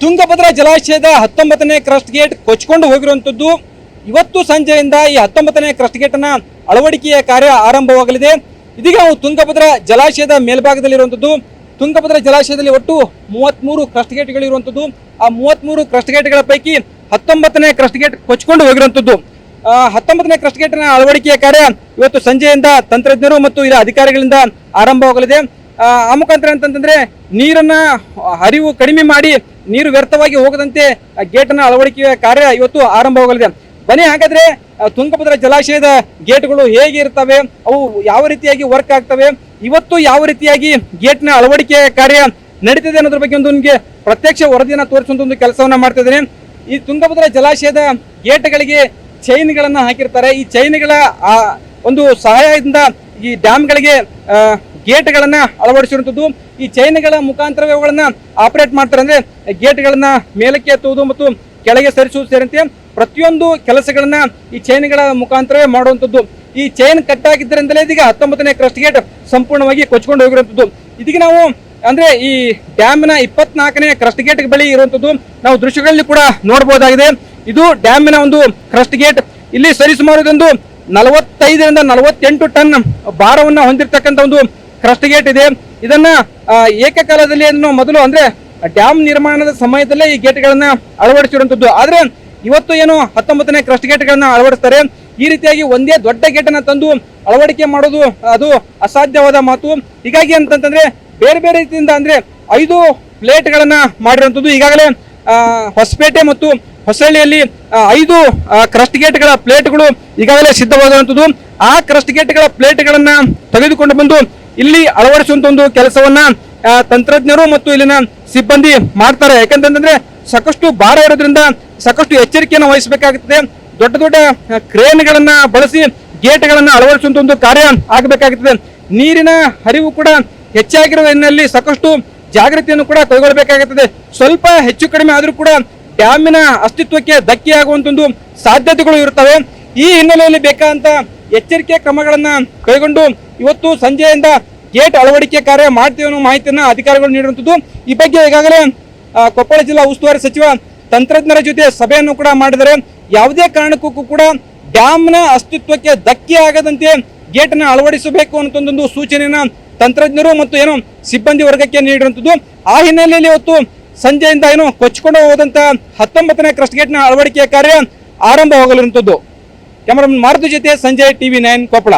ತುಂಗಭದ್ರಾ ಜಲಾಶಯದ ಹತ್ತೊಂಬತ್ತನೇ crust gate ಕೊಚ್ಕೊಂಡು ಹೋಗಿರುವಂತದ್ದು ಇವತ್ತು ಸಂಜೆಯಿಂದ ಈ ಹತ್ತೊಂಬತ್ತನೇ ಕ್ರಸ್ಟ್ ಗೇಟ್ನ ಅಳವಡಿಕೆಯ ಕಾರ್ಯ ಆರಂಭವಾಗಲಿದೆ. ಇದೀಗ ನಾವು ತುಂಗಭದ್ರಾ ಜಲಾಶಯದ ಮೇಲ್ಭಾಗದಲ್ಲಿರುವಂಥದ್ದು. ತುಂಗಭದ್ರಾ ಜಲಾಶಯದಲ್ಲಿ ಒಟ್ಟು ಮೂವತ್ತ್ಮೂರು ಕ್ರಸ್ಟ್ ಗೇಟ್ಗಳು ಇರುವಂತದ್ದು ಆ ಮೂವತ್ಮೂರು ಕ್ರಸ್ಟ್ ಗೇಟ್ಗಳ ಪೈಕಿ ಹತ್ತೊಂಬತ್ತನೇ ಕ್ರಸ್ಟ್ ಗೇಟ್ ಕೊಚ್ಕೊಂಡು ಹೋಗಿರುವಂತದ್ದು ಆ, ಹತ್ತೊಂಬತ್ತನೇ ಕ್ರಸ್ಟ್ ಗೇಟ್ನ ಅಳವಡಿಕೆಯ ಕಾರ್ಯ ಇವತ್ತು ಸಂಜೆಯಿಂದ ತಂತ್ರಜ್ಞರು ಮತ್ತು ಇದರ ಅಧಿಕಾರಿಗಳಿಂದ ಆರಂಭವಾಗಲಿದೆ. ಆ ಮುಖಾಂತರ ಅಂತಂತಂದ್ರೆ ನೀರನ್ನ ಹರಿವು ಕಡಿಮೆ ಮಾಡಿ ನೀರು ವ್ಯರ್ಥವಾಗಿ ಹೋಗದಂತೆ ಆ ಗೇಟನ್ನ ಅಳವಡಿಕೆಯ ಕಾರ್ಯ ಇವತ್ತು ಆರಂಭವಾಗಲಿದೆ. ಬನ್ನಿ, ಹಾಗಾದ್ರೆ ತುಂಗಭದ್ರ ಜಲಾಶಯದ ಗೇಟ್ಗಳು ಹೇಗೆ ಇರ್ತವೆ, ಅವು ಯಾವ ರೀತಿಯಾಗಿ ವರ್ಕ್ ಆಗ್ತವೆ, ಇವತ್ತು ಯಾವ ರೀತಿಯಾಗಿ ಗೇಟ್ನ ಅಳವಡಿಕೆ ಕಾರ್ಯ ನಡೀತಿದೆ ಅನ್ನೋದ್ರ ಬಗ್ಗೆ ಒಂದು ನಿಮಗೆ ಪ್ರತ್ಯಕ್ಷ ವರದಿಯನ್ನ ತೋರಿಸುವಂತ ಒಂದು ಕೆಲಸವನ್ನ ಮಾಡ್ತಾ ಈ ತುಂಗಭದ್ರಾ ಜಲಾಶಯದ ಗೇಟ್ಗಳಿಗೆ ಚೈನ್ಗಳನ್ನು ಹಾಕಿರ್ತಾರೆ. ಈ ಚೈನ್ಗಳ ಒಂದು ಸಹಾಯದಿಂದ ಈ ಡ್ಯಾಮ್ಗಳಿಗೆ ಗೇಟ್ಗಳನ್ನ ಅಳವಡಿಸಿರುವಂಥದ್ದು ಈ ಚೈನ್ಗಳ ಮುಖಾಂತರವೇ ಅವುಗಳನ್ನ ಆಪರೇಟ್ ಮಾಡ್ತಾರೆ ಅಂದ್ರೆ ಗೇಟ್ಗಳನ್ನ ಮೇಲಕ್ಕೆ ಎತ್ತುವುದು ಮತ್ತು ಕೆಳಗೆ ಸರಿಸುವುದು ಸೇರಿದಂತೆ ಪ್ರತಿಯೊಂದು ಕೆಲಸಗಳನ್ನ ಈ ಚೈನ್ಗಳ ಮುಖಾಂತರವೇ ಮಾಡುವಂಥದ್ದು ಈ ಚೈನ್ ಕಟ್ಟಾಗಿದ್ದರಿಂದಲೇ ಇದೀಗ ಹತ್ತೊಂಬತ್ತನೇ ಕ್ರಸ್ಟ್ ಗೇಟ್ ಸಂಪೂರ್ಣವಾಗಿ ಕೊಚ್ಕೊಂಡು ಹೋಗಿರುವಂಥದ್ದು ಇದೀಗ ನಾವು ಅಂದ್ರೆ ಈ ಡ್ಯಾಮಿನ ಇಪ್ಪತ್ನಾಲ್ಕನೇ ಕ್ರಸ್ಟ್ ಗೇಟ್ ಬಳಿ ಇರುವಂತದ್ದು ನಾವು ದೃಶ್ಯಗಳಲ್ಲಿ ಕೂಡ ನೋಡಬಹುದಾಗಿದೆ. ಇದು ಡ್ಯಾಮಿನ ಒಂದು ಕ್ರಸ್ಟ್ ಗೇಟ್. ಇಲ್ಲಿ ಸರಿಸುಮಾರು ಇದೊಂದು ನಲವತ್ತೈದರಿಂದ ನಲವತ್ತೆಂಟು ಟನ್ ಭಾರವನ್ನು ಹೊಂದಿರತಕ್ಕಂತ ಒಂದು ಕ್ರಸ್ಟ್ ಗೇಟ್ ಇದೆ. ಇದನ್ನ ಏಕಕಾಲದಲ್ಲಿ ಅದನ್ನು ಮೊದಲು ಅಂದ್ರೆ ಡ್ಯಾಮ್ ನಿರ್ಮಾಣದ ಸಮಯದಲ್ಲೇ ಈ ಗೇಟ್ಗಳನ್ನ ಅಳವಡಿಸಿರುವಂತದ್ದು. ಆದ್ರೆ ಇವತ್ತು ಏನು ಹತ್ತೊಂಬತ್ತನೇ ಕ್ರಸ್ಟ್ ಗೇಟ್ಗಳನ್ನ ಅಳವಡಿಸ್ತಾರೆ. ಈ ರೀತಿಯಾಗಿ ಒಂದೇ ದೊಡ್ಡ ಗೇಟನ್ನ ತಂದು ಅಳವಡಿಕೆ ಮಾಡೋದು ಅದು ಅಸಾಧ್ಯವಾದ ಮಾತು. ಹೀಗಾಗಿ ಅಂತಂತಂದ್ರೆ ಬೇರೆ ಬೇರೆ ರೀತಿಯಿಂದ ಅಂದ್ರೆ ಐದು ಪ್ಲೇಟ್ಗಳನ್ನು ಮಾಡಿರುವಂಥದ್ದು ಈಗಾಗಲೇ ಹೊಸಪೇಟೆ ಮತ್ತು ಹೊಸಳ್ಳಿಯಲ್ಲಿ ಆ, ಐದು ಕ್ರಸ್ಟ್ ಗೇಟ್ಗಳ ಪ್ಲೇಟ್ಗಳು ಈಗಾಗಲೇ ಸಿದ್ಧವಾದಂಥದ್ದು ಆ ಕ್ರಸ್ಟ್ ಗೇಟ್ಗಳ ಪ್ಲೇಟ್ಗಳನ್ನು ತೆಗೆದುಕೊಂಡು ಬಂದು ಇಲ್ಲಿ ಅಳವಡಿಸುವಂತ ಒಂದು ಕೆಲಸವನ್ನ ತಂತ್ರಜ್ಞರು ಮತ್ತು ಇಲ್ಲಿನ ಸಿಬ್ಬಂದಿ ಮಾಡ್ತಾರೆ. ಯಾಕಂತಂದ್ರೆ ಸಾಕಷ್ಟು ಭಾರ ಇರೋದ್ರಿಂದ ಸಾಕಷ್ಟು ಎಚ್ಚರಿಕೆಯನ್ನು ವಹಿಸಬೇಕಾಗುತ್ತದೆ ದೊಡ್ಡ ದೊಡ್ಡ ಕ್ರೇನ್ಗಳನ್ನು ಬಳಸಿ ಗೇಟ್ಗಳನ್ನ ಅಳವಡಿಸುವಂತ ಒಂದು ಕಾರ್ಯ ಆಗಬೇಕಾಗುತ್ತದೆ ನೀರಿನ ಹರಿವು ಕೂಡ ಹೆಚ್ಚಾಗಿರುವ ಹಿನ್ನೆಲೆಯಲ್ಲಿ ಸಾಕಷ್ಟು ಜಾಗೃತಿಯನ್ನು ಕೂಡ ಕೈಗೊಳ್ಳಬೇಕಾಗುತ್ತದೆ ಸ್ವಲ್ಪ ಹೆಚ್ಚು ಕಡಿಮೆ ಆದರೂ ಕೂಡ ಡ್ಯಾಮಿನ ಅಸ್ತಿತ್ವಕ್ಕೆ ಧಕ್ಕೆಯಾಗುವಂತ ಒಂದು ಸಾಧ್ಯತೆಗಳು ಇರುತ್ತವೆ. ಈ ಹಿನ್ನೆಲೆಯಲ್ಲಿ ಬೇಕಾದಂತ ಎಚ್ಚರಿಕೆ ಕ್ರಮಗಳನ್ನು ಕೈಗೊಂಡು ಇವತ್ತು ಸಂಜೆಯಿಂದ ಗೇಟ್ ಅಳವಡಿಕೆ ಕಾರ್ಯ ಮಾಡ್ತೀವಿ ಅನ್ನೋ ಮಾಹಿತಿಯನ್ನ ಅಧಿಕಾರಿಗಳು ನೀಡುವಂಥದ್ದು ಈ ಬಗ್ಗೆ ಈಗಾಗಲೇ ಕೊಪ್ಪಳ ಜಿಲ್ಲಾ ಉಸ್ತುವಾರಿ ಸಚಿವ ತಂತ್ರಜ್ಞರ ಜೊತೆ ಸಭೆಯನ್ನು ಕೂಡ ಮಾಡಿದರೆ ಯಾವುದೇ ಕಾರಣಕ್ಕೂ ಕೂಡ ಡ್ಯಾಮ್ನ ಅಸ್ತಿತ್ವಕ್ಕೆ ಧಕ್ಕೆ ಆಗದಂತೆ ಗೇಟ್ ಅನ್ನ ಅಳವಡಿಸಬೇಕು ಅನ್ನೋದೊಂದು ಸೂಚನೆಯನ್ನು ತಂತ್ರಜ್ಞರು ಮತ್ತು ಏನು ಸಿಬ್ಬಂದಿ ವರ್ಗಕ್ಕೆ ನೀಡಿರುವಂತದ್ದು ಆ ಹಿನ್ನೆಲೆಯಲ್ಲಿ ಇವತ್ತು ಸಂಜೆಯಿಂದ ಏನು ಕೊಚ್ಚಿಕೊಂಡು ಹೋದಂಥ ಹತ್ತೊಂಬತ್ತನೇ ಕ್ರಸ್ಟ್ ಗೇಟ್ನ ಅಳವಡಿಕೆ ಕಾರ್ಯ ಆರಂಭವಾಗಲಿರುವಂಥದ್ದು. ಕ್ಯಾಮರಾಮನ್ ಮಾರುತಿ ಜೊತೆ ಸಂಜೆ ಟಿವಿ ನೈನ್ ಕೊಪ್ಪಳ.